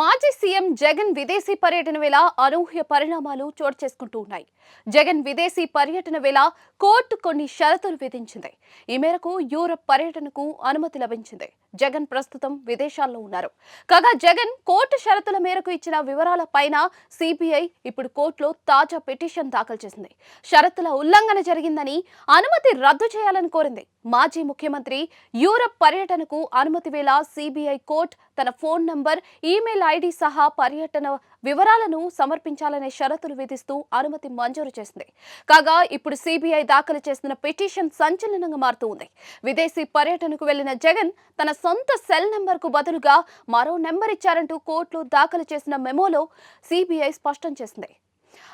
మాజీ సీఎం జగన్ విదేశీ పర్యటన వేళ అనూహ్య పరిణామాలు చోటు చేసుకుంటూ ఉన్నాయి. జగన్ విదేశీ పర్యటన వేళ కోర్టు కొన్ని షరతులు విధించింది. ఈ మేరకు యూరప్ పర్యటనకు అనుమతి లభించింది. జగన్ ప్రస్తుతం విదేశాల్లో ఉన్నారు. కాగా జగన్ కోర్టు షరతుల మేరకు ఇచ్చిన వివరాల పైన సిబిఐ ఇప్పుడు కోర్టులో తాజా పిటిషన్ దాఖలు చేసింది. షరతుల ఉల్లంఘన జరిగిందని అనుమతి రద్దు చేయాలని కోరింది. మాజీ ముఖ్యమంత్రి యూరప్ పర్యటనకు అనుమతి వేళ సిబిఐ కోర్టు తన ఫోన్ నంబర్ ఈమెయిల్ ఐడి సహా పర్యటన వివరాలను సమర్పించాలనే షరతులు విధిస్తూ అనుమతి మంజూరు చేసింది. కాగా ఇప్పుడు సిబిఐ దాఖలు చేసిన పిటిషన్ సంచలనంగా మారుతూ ఉంది. విదేశీ పర్యటనకు వెళ్ళిన జగన్ తన సొంత సెల్ నెంబర్కు బదులుగా మరో నెంబర్ ఇచ్చారంటూ కోర్టులో దాఖలు చేసిన మెమోలో సిబిఐ స్పష్టం చేసింది.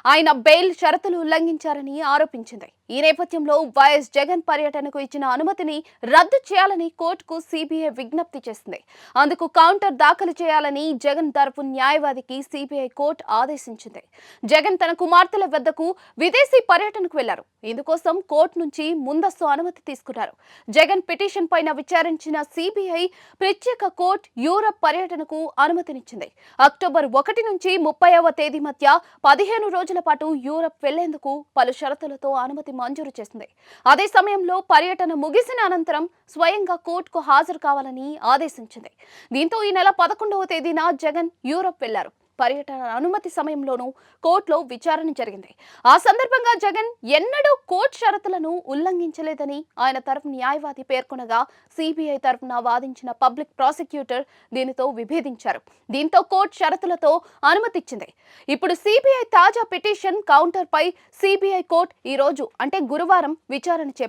ఆయన బెయిల్ షరతులు ఉల్లంఘించారని ఆరోపించింది. ఈ నేపథ్యంలో వైఎస్ జగన్ పర్యటనకు ఇచ్చిన అనుమతిని రద్దు చేయాలని కోర్టుకు సిబిఐ విజ్ఞప్తి చేసింది. అందుకు కౌంటర్ దాఖలు చేయాలని జగన్ తరపు న్యాయవాదికి సిబిఐ కోర్టు ఆదేశించింది. జగన్ తన కుమార్తెల వద్దకు విదేశీ పర్యటనకు వెళ్ళారు. ఇందుకోసం కోర్టు నుంచి ముందస్తు అనుమతి తీసుకున్నారు. జగన్ పిటిషన్ పైన విచారించిన సిబిఐ ప్రత్యేక కోర్టు యూరప్ పర్యటనకు అనుమతినిచ్చింది. అక్టోబర్ ఒకటి నుంచి ముప్పైవ తేదీ మధ్య పదిహేను రోజుల పాటు యూరప్ వెళ్ళేందుకు పలు షరతులతో అనుమతి మంజూరు చేసింది. అదే సమయంలో పర్యటన ముగిసిన అనంతరం స్వయంగా కోర్టుకు హాజరు కావాలని ఆదేశించింది. దీంతో ఈ నెల పదకొండవ తేదీన జగన్ యూరప్ వెళ్ళారు. పర్యటన అనుమతి సమయంలోనూ కోర్టులో విచారణ జరిగింది. ఆ సందర్భంగా జగన్ ఎన్నడూ కోర్టు షరతులను ఉల్లంఘించలేదని ఆయన తరఫు న్యాయవాది పేర్కొనగా సిబిఐ తరఫున వాదించిన పబ్లిక్ ప్రాసిక్యూటర్ దీనితో విభేదించారు. దీంతో కోర్టు షరతులతో అనుమతిచ్చింది. ఇప్పుడు సిబిఐ తాజా పిటిషన్ కౌంటర్పై సిబిఐ కోర్టు ఈ రోజు అంటే గురువారం విచారణ చేపట్టింది.